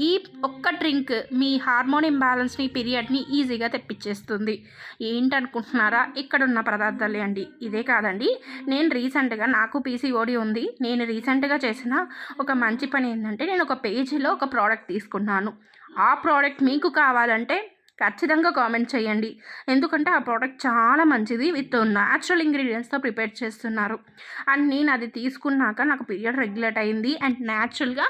ఈ ఒక్క డ్రింక్ మీ హార్మోన్ ఇంబ్యాలెన్స్ని పీరియడ్ని ఈజీగా తెప్పించేస్తుంది. ఏంటనుకుంటున్నారా? ఇక్కడ ఉన్న పదార్థాలే అండి. ఇదే కాదండి. నేను రీసెంట్గా నాకు పీసీఓడి ఉంది. నేను రీసెంట్గా చేసిన ఒక మంచి పని ఏంటంటే నేను ఒక పేజీలో ఒక ప్రోడక్ట్ తీసుకున్నాను. ఆ ప్రోడక్ట్ మీకు కావాలంటే ఖచ్చితంగా కామెంట్ చేయండి. ఎందుకంటే ఆ ప్రోడక్ట్ చాలా మంచిది విత్ న్యాచురల్ ఇంగ్రీడియంట్స్తో ప్రిపేర్ చేస్తున్నారు. అండ్ నేను అది తీసుకున్నాక నాకు పీరియడ్ రెగ్యులేట్ అయింది. అండ్ న్యాచురల్గా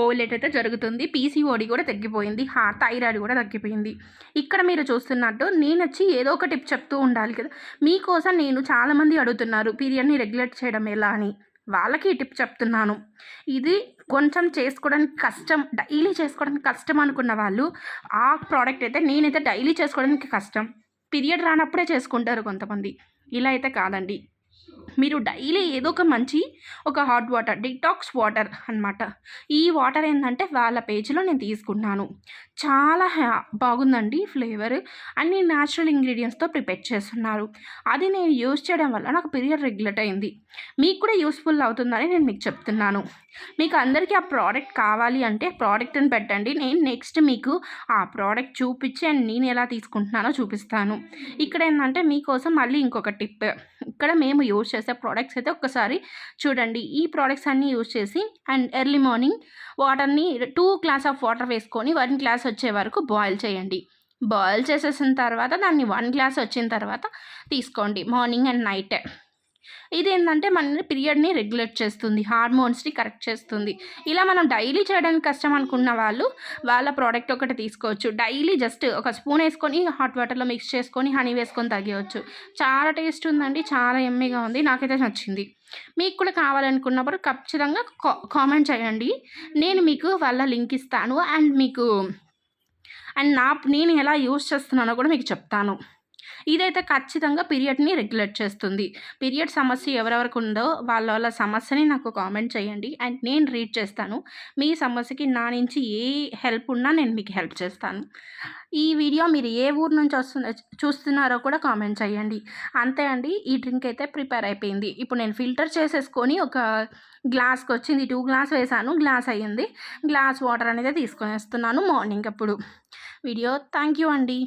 ఓవలేట్ అయితే జరుగుతుంది. పీసీఓడి కూడా తగ్గిపోయింది. హార్ థైరాయిడ్ కూడా తగ్గిపోయింది. ఇక్కడ మీరు చూస్తున్నట్టు నేను వచ్చి ఏదో ఒక టిప్ చెప్తూ ఉండాలి కదా. మీకోసం నేను చాలామంది అడుగుతున్నారు పీరియడ్ని రెగ్యులేట్ చేయడం ఎలా అని. వాళ్ళకి టిప్ చెప్తున్నాను. ఇది కొంచెం చేసుకోవడానికి కష్టం డైలీ చేసుకోవడానికి కష్టం అనుకున్న వాళ్ళు ఆ ప్రోడక్ట్ అయితే నేనైతే డైలీ చేసుకోవడానికి కష్టం. పీరియడ్ రానప్పుడే చేసుకుంటారు కొంతమంది. ఇలా అయితే కాదండి. మీరు డైలీ ఏదో ఒక మంచి ఒక హాట్ వాటర్ డిటాక్స్ వాటర్ అన్నమాట. ఈ వాటర్ ఏంటంటే వాళ్ళ పేజీలో నేను తీసుకున్నాను. చాలా హ్యా- బాగుందండి ఫ్లేవర్. అన్ని న్యాచురల్ ఇంగ్రీడియంట్స్తో ప్రిపేర్ చేస్తున్నారు. అది నేను యూజ్ చేయడం వల్ల నాకు పీరియడ్ రెగ్యులేట్ అయింది. మీకు కూడా యూస్ఫుల్ అవుతుందని నేను మీకు చెప్తున్నాను. మీకు అందరికీ ఆ ప్రోడక్ట్ కావాలి అంటే ప్రోడక్ట్ని పెట్టండి. నేను నెక్స్ట్ మీకు ఆ ప్రోడక్ట్ చూపించి అండ్ నేను ఎలా తీసుకుంటున్నానో చూపిస్తాను. ఇక్కడ ఏంటంటే మీకోసం మళ్ళీ ఇంకొక టిప్. ఇక్కడ మేము యూజ్ చేసే ప్రోడక్ట్స్ అయితే ఒక్కసారి చూడండి. ఈ ప్రోడక్ట్స్ అన్నీ యూజ్ చేసి అండ్ ఎర్లీ మార్నింగ్ వాటర్ని టూ గ్లాస్ ఆఫ్ వాటర్ వేసుకొని వన్ గ్లాస్ వచ్చే వరకు బాయిల్ చేయండి. బాయిల్ చేసేసిన తర్వాత దాన్ని వన్ గ్లాస్ వచ్చిన తర్వాత తీసుకోండి. మార్నింగ్ అండ్ నైట్ ఇది ఏంటంటే మన పీరియడ్ని రెగ్యులేట్ చేస్తుంది హార్మోన్స్ని కరెక్ట్ చేస్తుంది. ఇలా మనం డైలీ చేయడానికి కష్టం అనుకున్న వాళ్ళు వాళ్ళ ప్రోడక్ట్ ఒకటి తీసుకోవచ్చు. డైలీ జస్ట్ ఒక స్పూన్ వేసుకొని హాట్ వాటర్లో మిక్స్ చేసుకొని హనీ వేసుకొని తగ్గవచ్చు చాలా టేస్ట్ ఉందండి చాలా ఎమ్మీగా ఉంది నాకైతే నచ్చింది. మీకు కూడా కావాలనుకున్నప్పుడు ఖచ్చితంగా కా కామెంట్ చేయండి. నేను మీకు వాళ్ళ లింక్ ఇస్తాను అండ్ మీకు అండ్ నా నేను ఎలా యూస్ చేస్తున్నానో కూడా మీకు చెప్తాను. ఇదైతే ఖచ్చితంగా పీరియడ్ని రెగ్యులేట్ చేస్తుంది. పీరియడ్ సమస్య ఎవరెవరికి ఉందో వాళ్ళ వాళ్ళ సమస్యని నాకు కామెంట్ చేయండి. అండ్ నేను రీడ్ చేస్తాను. మీ సమస్యకి నా నుంచి ఏ హెల్ప్ ఉన్నా నేను మీకు హెల్ప్ చేస్తాను. ఈ వీడియో మీరు ఏ ఊరు నుంచి వస్తున్న చూస్తున్నారో కూడా కామెంట్ చేయండి. అంతే అండి. ఈ డ్రింక్ అయితే ప్రిపేర్ అయిపోయింది. ఇప్పుడు నేను ఫిల్టర్ చేసేసుకొని ఒక గ్లాస్కి వచ్చింది. టూ గ్లాస్ వేసాను. గ్లాస్ అయ్యింది. గ్లాస్ వాటర్ అనేది తీసుకొని వస్తున్నాను మార్నింగ్ అప్పుడు. వీడియో థ్యాంక్ యూ అండి.